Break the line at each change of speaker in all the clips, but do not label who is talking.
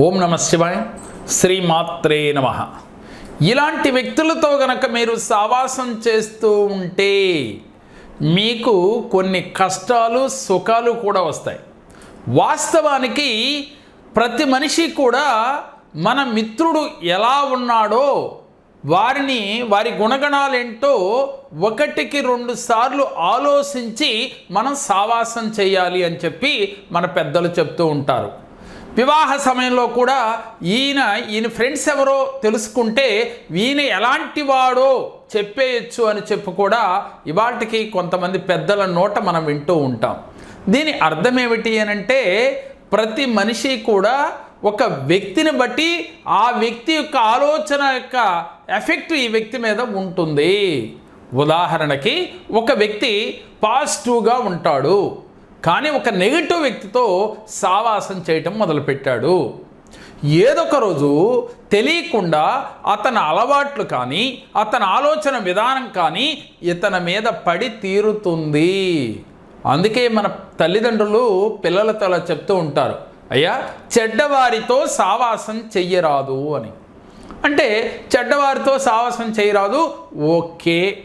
ఓం నమ శివాయ. శ్రీమాత్రే నమ. ఇలాంటి వ్యక్తులతో గనక మీరు సావాసం చేస్తూ ఉంటే మీకు కొన్ని కష్టాలు సుఖాలు కూడా వస్తాయి. వాస్తవానికి ప్రతి మనిషి కూడా మన మిత్రుడు ఎలా ఉన్నాడో వారిని వారి గుణగణాలేంటో ఒకటికి రెండు సార్లు ఆలోచించి మనం సావాసం చేయాలి అని చెప్పి మన పెద్దలు చెప్తూ ఉంటారు. వివాహ సమయంలో కూడా ఈయన ఈయన ఫ్రెండ్స్ ఎవరో తెలుసుకుంటే ఈయన ఎలాంటి వాడో చెప్పేయచ్చు అని చెప్పి కూడా ఇవాటికి కొంతమంది పెద్దల నోట మనం వింటూ ఉంటాం. దీని అర్థం ఏమిటి అని అంటే ప్రతి మనిషి కూడా ఒక వ్యక్తిని బట్టి ఆ వ్యక్తి యొక్క ఆలోచన యొక్క ఎఫెక్ట్ ఈ వ్యక్తి మీద ఉంటుంది. ఉదాహరణకి ఒక వ్యక్తి పాజిటివ్గా ఉంటాడు. కానీ ఒక నెగిటివ్ వ్యక్తితో సావాసం చేయటం మొదలుపెట్టాడు. ఏదొక రోజు తెలియకుండా అతని అలవాట్లు కానీ అతని ఆలోచన విధానం కానీ ఇతని మీద పడి తీరుతుంది. అందుకే మన తల్లిదండ్రులు పిల్లలతో అలా చెప్తూ ఉంటారు. అయ్యా చెడ్డవారితో సావాసం చెయ్యరాదు అని. అంటే చెడ్డవారితో సావాసం చేయరాదు ఓకే.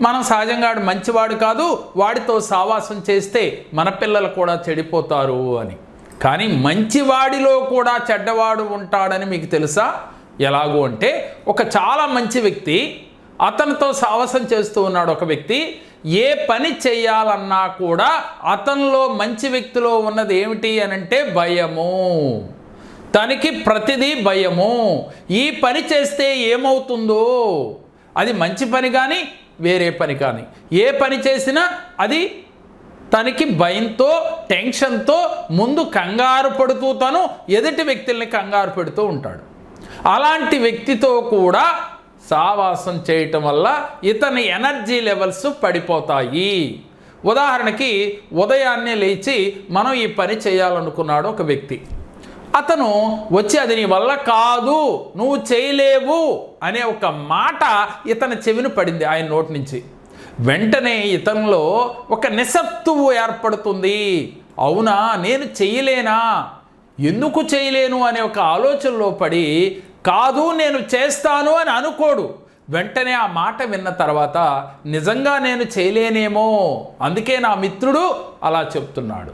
మనం సహజంగా వాడు మంచివాడు కాదు వాడితో సావాసం చేస్తే మన పిల్లలు కూడా చెడిపోతారు అని. కానీ మంచివాడిలో కూడా చెడ్డవాడు ఉంటాడని మీకు తెలుసా? ఎలాగో అంటే ఒక చాలా మంచి వ్యక్తి అతనితో సావాసం చేస్తూ ఉన్నాడు ఒక వ్యక్తి ఏ పని చేయాలన్నా కూడా అతనిలో మంచి వ్యక్తిలో ఉన్నది ఏమిటి అని అంటే భయము. తనకి ప్రతిదీ భయము. ఈ పని చేస్తే ఏమవుతుందో? అది మంచి పని కానీ వేరే పని కానీ. ఏ పని చేసినా అది తనకి భయంతో టెన్షన్తో ముందు కంగారు పడుతూ తను ఎదుటి వ్యక్తుల్ని కంగారు పెడుతూ ఉంటాడు. అలాంటి వ్యక్తితో కూడా సావాసం చేయటం వల్ల ఇతని ఎనర్జీ లెవెల్స్ పడిపోతాయి. ఉదాహరణకి ఉదయాన్నే లేచి మనం ఈ పని చేయాలనుకున్నాడు ఒక వ్యక్తి. అతను వచ్చి అది నీ వల్ల కాదు నువ్వు చేయలేవు. అనే ఒక మాట ఇతని చెవిని పడింది ఆయన నోటి నుంచి. వెంటనే ఇతనిలో ఒక నిస్సత్తువు ఏర్పడుతుంది. అవునా? నేను చేయలేనా? ఎందుకు చేయలేను? అనే ఒక ఆలోచనలో పడి కాదు నేను చేస్తాను అని అనుకోడు. వెంటనే ఆ మాట విన్న తర్వాత నిజంగా నేను చేయలేనేమో అందుకే నా మిత్రుడు అలా చెప్తున్నాడు.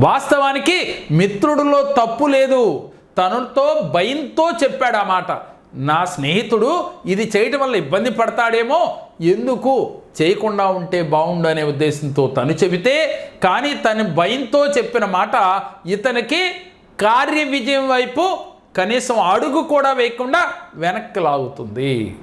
వాస్తవానికి మిత్రుడిలో తప్పు లేదు. తనతో భయంతో చెప్పాడు ఆ మాట. నా స్నేహితుడు ఇది చేయటం వల్ల ఇబ్బంది పడతాడేమో ఎందుకు? చేయకుండా ఉంటే బాగుండు అనే ఉద్దేశంతో తను చెబితే కానీ తన భయంతో చెప్పిన మాట ఇతనికి కార్య విజయం వైపు కనీసం అడుగు కూడా వేయకుండా వెనక్కి లాగుతుంది.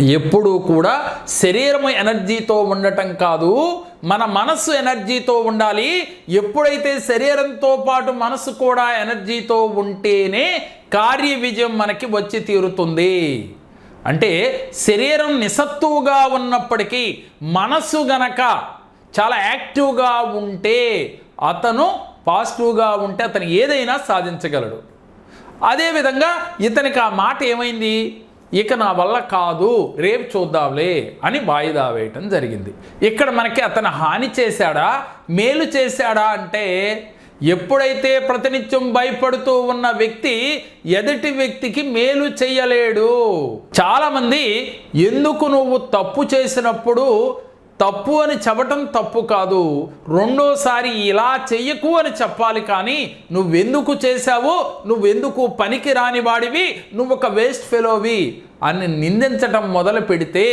ఎప్పుడూ కూడా శరీరము ఎనర్జీతో ఉండటం కాదు మన మనస్సు ఎనర్జీతో ఉండాలి. ఎప్పుడైతే శరీరంతో పాటు మనసు కూడా ఎనర్జీతో ఉంటేనే కార్య విజయం మనకి వచ్చి తీరుతుంది. అంటే శరీరం నిస్సత్తువుగా ఉన్నప్పటికీ మనస్సు గనక చాలా యాక్టివ్గా ఉంటే అతను పాజిటివ్గా ఉంటే అతను ఏదైనా సాధించగలడు. అదేవిధంగా ఇతనికి ఆ మాట ఏమైంది? ఇక నా వల్ల కాదు రేపు చూద్దాంలే అని వాయిదా వేయటం జరిగింది. ఇక్కడ మనకి అతను హాని చేశాడా మేలు చేశాడా అంటే ఎప్పుడైతే ప్రతినిత్యం భయపడుతూ ఉన్న వ్యక్తి ఎదుటి వ్యక్తికి మేలు చెయ్యలేడు చాలామంది ఎందుకు నువ్వు తప్పు చేసినప్పుడు తప్పు అని చెప్పటం తప్పు కాదు. రెండోసారి ఇలా చెయ్యకు అని చెప్పాలి కానీ నువ్వెందుకు చేశావు నువ్వెందుకు పనికి రానివాడివి నువ్వు ఒక వేస్ట్ ఫెలోవి అని నిందించటం మొదలు పెడితే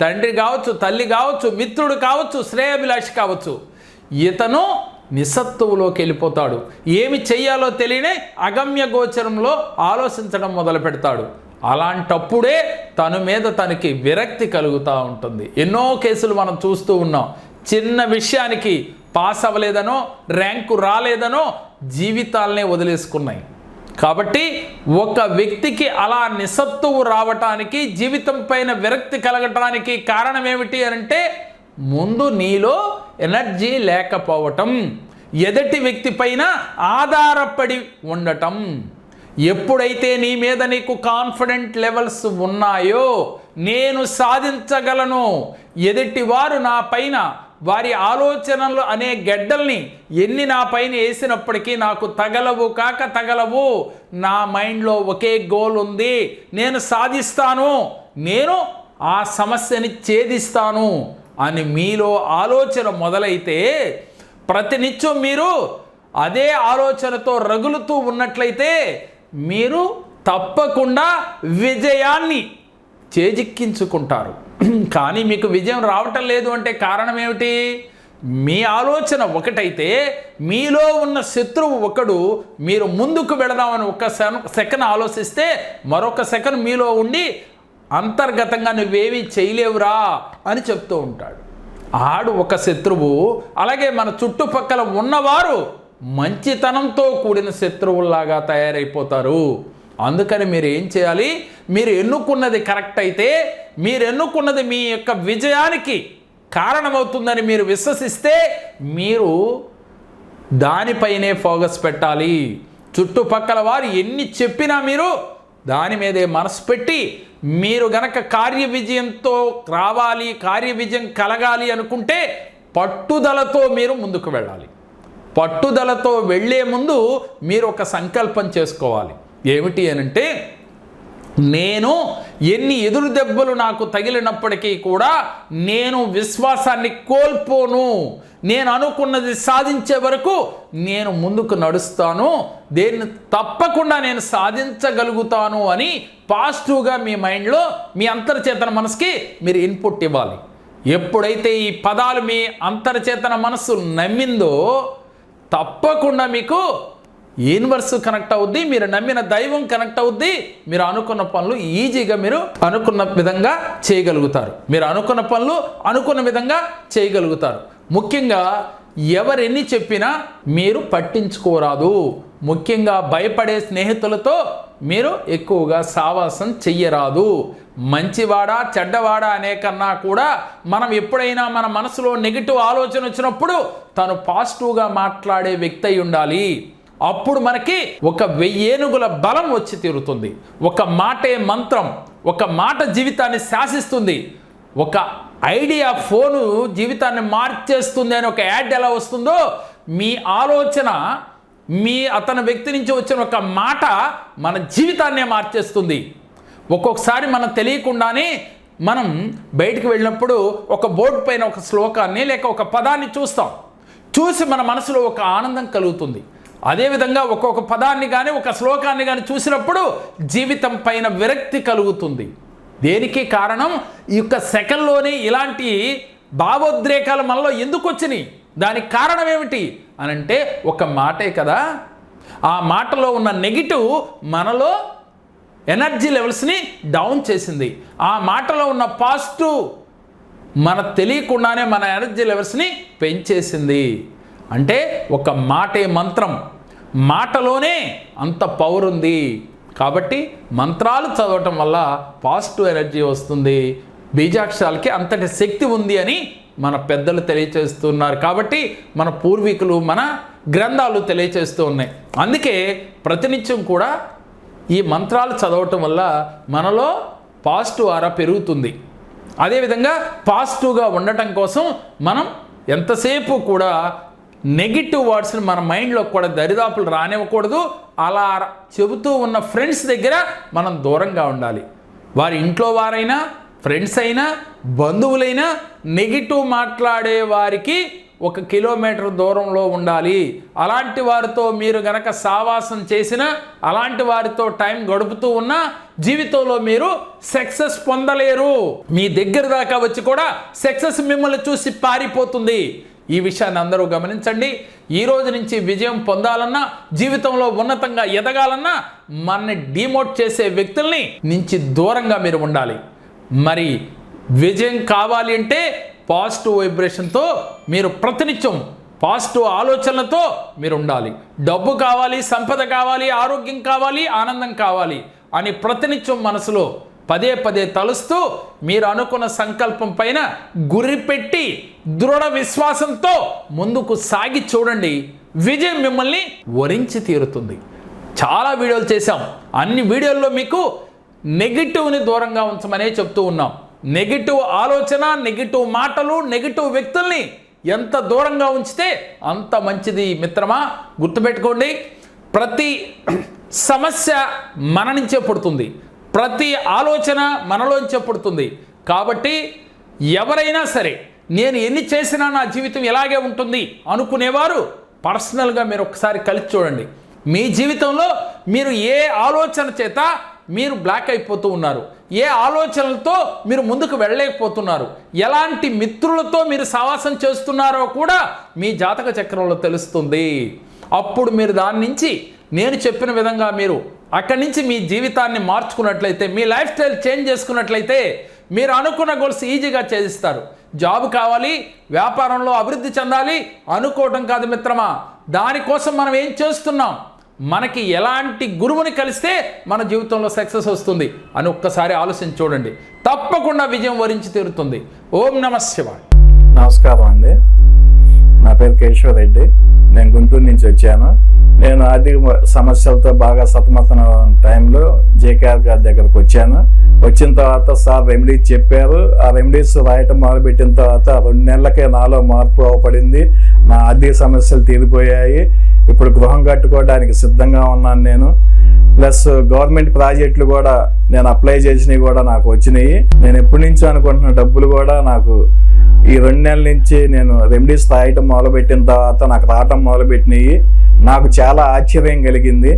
తండ్రి కావచ్చు తల్లి కావచ్చు మిత్రుడు కావచ్చు శ్రేయభిలాషి కావచ్చు ఇతను నిస్సత్తువులోకి వెళ్ళిపోతాడు. ఏమి చెయ్యాలో తెలియనే అగమ్య గోచరంలో ఆలోచించడం మొదలు పెడతాడు అలాంటప్పుడే తన మీద తనకి విరక్తి కలుగుతూ ఉంటుంది. ఎన్నో కేసులు మనం చూస్తూ ఉన్నాం. చిన్న విషయానికి పాస్ అవ్వలేదనో ర్యాంకు రాలేదనో జీవితాలనే వదిలేసుకున్నాయి. కాబట్టి ఒక వ్యక్తికి అలా నిస్సత్తువు రావటానికి జీవితం పైన విరక్తి కలగటానికి కారణం ఏమిటి అంటే ముందు నీలో ఎనర్జీ లేకపోవటం ఎదటి వ్యక్తి పైన ఆధారపడి ఉండటం. ఎప్పుడైతే నీ మీద నీకు కాన్ఫిడెంట్ లెవెల్స్ ఉన్నాయో నేను సాధించగలను. ఎదుటివారు నా పైన వారి ఆలోచనలు అనే గెడ్డల్ని ఎన్ని నా పైన వేసినప్పటికీ నాకు తగలవు కాక తగలవు. నా మైండ్లో ఒకే గోల్ ఉంది. నేను సాధిస్తాను. నేను ఆ సమస్యని ఛేదిస్తాను అని మీలో ఆలోచన మొదలైతే ప్రతినిత్యం మీరు అదే ఆలోచనతో రగులుతూ ఉన్నట్లయితే మీరు తప్పకుండా విజయాన్ని చేజిక్కించుకుంటారు. కానీ మీకు విజయం రావటం లేదు అంటే కారణం ఏమిటి? మీ ఆలోచన ఒకటైతే మీలో ఉన్న శత్రువు ఒకడు మీరు ముందుకు వెళదామని ఒక సెకండ్ ఆలోచిస్తే మరొక సెకండ్ మీలో ఉండి అంతర్గతంగా నువ్వేమీ చేయలేవురా అని చెప్తూ ఉంటాడు. ఆడు ఒక శత్రువు అలాగే మన చుట్టుపక్కల ఉన్నవారు మంచితనంతో కూడిన శత్రువుల్లాగా తయారైపోతారు. అందుకని మీరు ఏం చేయాలి? మీరు ఎన్నుకున్నది కరెక్ట్ అయితే మీరు ఎన్నుకున్నది మీ యొక్క విజయానికి కారణమవుతుందని మీరు విశ్వసిస్తే మీరు దానిపైనే ఫోకస్ పెట్టాలి. చుట్టుపక్కల వారు ఎన్ని చెప్పినా మీరు దాని మీదే మనసు పెట్టి మీరు గనక కార్య విజయంతో రావాలి కార్య విజయం కలగాలి అనుకుంటే పట్టుదలతో మీరు ముందుకు వెళ్ళాలి. పట్టుదలతో వెళ్ళే ముందు మీరు ఒక సంకల్పం చేసుకోవాలి. ఏమిటి అనంటే నేను ఎన్ని ఎదురు దెబ్బలు నాకు తగిలినప్పటికీ కూడా నేను విశ్వాసాన్ని కోల్పోను. నేను అనుకున్నది సాధించే వరకు నేను ముందుకు నడుస్తాను. దేన్ని తప్పకుండా నేను సాధించగలుగుతాను అని పాజిటివ్గా మీ మైండ్లో మీ అంతర్చేతన మనసుకి మీరు ఇన్పుట్ ఇవ్వాలి. ఎప్పుడైతే ఈ పదాలు మీ అంతర్చేతన మనసు నమ్మిందో తప్పకుండా మీకు యూనివర్స్ కనెక్ట్ అవుద్ది మీరు నమ్మిన దైవం కనెక్ట్ అవుద్ది మీరు అనుకున్న పనులు ఈజీగా మీరు అనుకున్న విధంగా చేయగలుగుతారు. మీరు అనుకున్న పనులు అనుకున్న విధంగా చేయగలుగుతారు. ముఖ్యంగా ఎవరెన్ని చెప్పినా మీరు పట్టించుకోరాదు. ముఖ్యంగా భయపడే స్నేహితులతో మీరు ఎక్కువగా సావాసం చెయ్యరాదు. మంచివాడా చెడ్డవాడా అనే కన్నా కూడా మనం ఎప్పుడైనా మన మనసులో నెగిటివ్ ఆలోచన వచ్చినప్పుడు తను పాజిటివ్గా మాట్లాడే వ్యక్తి అయి ఉండాలి. అప్పుడు మనకి ఒక వెయ్యేనుగుల బలం వచ్చి తీరుతుంది. ఒక మాటే మంత్రం ఒక మాట జీవితాన్ని శాసిస్తుంది. ఒక ఐడియా ఫోను జీవితాన్ని మార్చేస్తుంది అని ఒక యాడ్ ఎలా వస్తుందో మీ ఆలోచన మీ అతని వ్యక్తి నుంచి వచ్చిన ఒక మాట మన జీవితాన్నే మార్చేస్తుంది. ఒక్కొక్కసారి మనం తెలియకుండానే మనం బయటికి వెళ్ళినప్పుడు ఒక బోర్డు పైన ఒక శ్లోకాన్ని లేక ఒక పదాన్ని చూస్తాం. చూసి మన మనసులో ఒక ఆనందం కలుగుతుంది. అదేవిధంగా ఒక్కొక్క పదాన్ని కానీ ఒక శ్లోకాన్ని కానీ చూసినప్పుడు జీవితం పైన విరక్తి కలుగుతుంది. దేనికి కారణం? ఈ యొక్క సెకండ్లోనే ఇలాంటి భావోద్రేకాలు మనలో ఎందుకు వచ్చినాయి? దానికి కారణం ఏమిటి? అని అంటే ఒక మాటే కదా. ఆ మాటలో ఉన్న నెగిటివ్ మనలో ఎనర్జీ లెవెల్స్ని డౌన్ చేసింది. ఆ మాటలో ఉన్న పాజిటివ్ మన తెలియకుండానే మన ఎనర్జీ లెవెల్స్ని పెంచేసింది. అంటే ఒక మాటే మంత్రం. మాటలోనే అంత పవర్ ఉంది. కాబట్టి మంత్రాలు చదవటం వల్ల పాజిటివ్ ఎనర్జీ వస్తుంది. బీజాక్షరాలకి అంతటి శక్తి ఉంది అని మన పెద్దలు తెలియచేస్తున్నారు. కాబట్టి మన పూర్వీకులు మన గ్రంథాలు తెలియచేస్తూ ఉన్నాయి. అందుకే ప్రతినిత్యం కూడా ఈ మంత్రాలు చదవటం వల్ల మనలో పాజిటివ్ ఆరా పెరుగుతుంది. అదేవిధంగా పాజిటివ్గా ఉండటం కోసం మనం ఎంతసేపు కూడా నెగిటివ్ వర్డ్స్ని మన మైండ్లో కూడా దరిదాపులు రానివ్వకూడదు. అలా చెబుతూ ఉన్న ఫ్రెండ్స్ దగ్గర మనం దూరంగా ఉండాలి. వారి ఇంట్లో వారైనా ఫ్రెండ్స్ అయినా బంధువులైనా నెగిటివ్ మాట్లాడే వారికి ఒక కిలోమీటర్ దూరంలో ఉండాలి. అలాంటి వారితో మీరు గనక సావాసం చేసిన అలాంటి వారితో టైం గడుపుతూ ఉన్నా జీవితంలో మీరు సక్సెస్ పొందలేరు. మీ దగ్గర దాకా వచ్చి కూడా సక్సెస్ మిమ్మల్ని చూసి పారిపోతుంది. ఈ విషయాన్ని అందరూ గమనించండి. ఈ రోజు నుంచి విజయం పొందాలన్నా జీవితంలో ఉన్నతంగా ఎదగాలన్నా మనని డిమోట్ చేసే వ్యక్తుల్ని నుంచి దూరంగా మీరు ఉండాలి. మరి విజయం కావాలి అంటే పాజిటివ్ వైబ్రేషన్తో మీరు ప్రతినిత్యం పాజిటివ్ ఆలోచనలతో మీరు ఉండాలి. డబ్బు కావాలి సంపద కావాలి ఆరోగ్యం కావాలి ఆనందం కావాలి అని ప్రతినిత్యం మనసులో పదే పదే తలుస్తూ మీరు అనుకున్న సంకల్పం పైన గురి పెట్టి దృఢ విశ్వాసంతో ముందుకు సాగి చూడండి. విజయం మిమ్మల్ని వరించి తీరుతుంది. చాలా వీడియోలు చేశాం. అన్ని వీడియోల్లో మీకు నెగిటివ్ని దూరంగా ఉంచమనే చెప్తూ ఉన్నాం. నెగిటివ్ ఆలోచన నెగిటివ్ మాటలు నెగిటివ్ వ్యక్తుల్ని ఎంత దూరంగా ఉంచితే అంత మంచిది మిత్రమా? గుర్తుపెట్టుకోండి. ప్రతి సమస్య మన నుంచే పుడుతుంది. ప్రతి ఆలోచన మనలోంచే పుడుతుంది కాబట్టి ఎవరైనా సరే నేను ఎన్ని చేసినా నా జీవితం ఎలాగే ఉంటుంది అనుకునేవారు పర్సనల్గా మీరు ఒకసారి కలిసి చూడండి. మీ జీవితంలో మీరు ఏ ఆలోచన చేత మీరు బ్లాక్ అయిపోతూ ఉన్నారు? ఏ ఆలోచనలతో మీరు ముందుకు వెళ్ళలేకపోతున్నారు? ఎలాంటి మిత్రులతో మీరు సావాసం చేస్తున్నారో కూడా మీ జాతక చక్రంలో తెలుస్తుంది. అప్పుడు మీరు దాని నుంచి నేను చెప్పిన విధంగా మీరు అక్కడి నుంచి మీ జీవితాన్ని మార్చుకున్నట్లయితే మీ లైఫ్ స్టైల్ చేంజ్ చేసుకున్నట్లయితే మీరు అనుకున్న గోల్స్ ఈజీగా చేస్తారు జాబ్ కావాలి వ్యాపారంలో అభివృద్ధి చెందాలి అనుకోవటం కాదు మిత్రమా. దానికోసం మనం ఏం చేస్తున్నాం? మనకి ఎలాంటి గురువుని కలిస్తే మన జీవితంలో సక్సెస్ వస్తుంది? అని ఒక్కసారి ఆలోచించి చూడండి. తప్పకుండా విజయం వరించి తీరుతుంది. ఓం నమ శివాయ.
నమస్కారం అండి. నా పేరు కేశవ రెడ్డి నేను గుంటూరు నుంచి వచ్చాను. నేను ఆర్థిక సమస్యలతో బాగా సతమతన టైంలో జేకేఆర్ గారి దగ్గరకు వచ్చాను. వచ్చిన తర్వాత సార్ రెమెడీస్ చెప్పారు. ఆ రెమెడీస్ రాయటం మొదలుపెట్టిన తర్వాత రెండు నెలలకే నాలో మార్పు అవపడింది. నా ఆర్థిక సమస్యలు తీరిపోయాయి. ఇప్పుడు గృహం కట్టుకోవడానికి సిద్ధంగా ఉన్నాను నేను. ప్లస్ గవర్నమెంట్ ప్రాజెక్టులు కూడా నేను అప్లై చేసినవి కూడా నాకు వచ్చినాయి. నేను ఎప్పటి నుంచో అనుకుంటున్న డబ్బులు కూడా నాకు ఈ రెండు నెలల నుంచి నేను రెమెడీస్ రాయటం మొదలుపెట్టిన తర్వాత నాకు రావటం మొదలుపెట్టినాయి. నాకు చాలా ఆశ్చర్యం కలిగింది.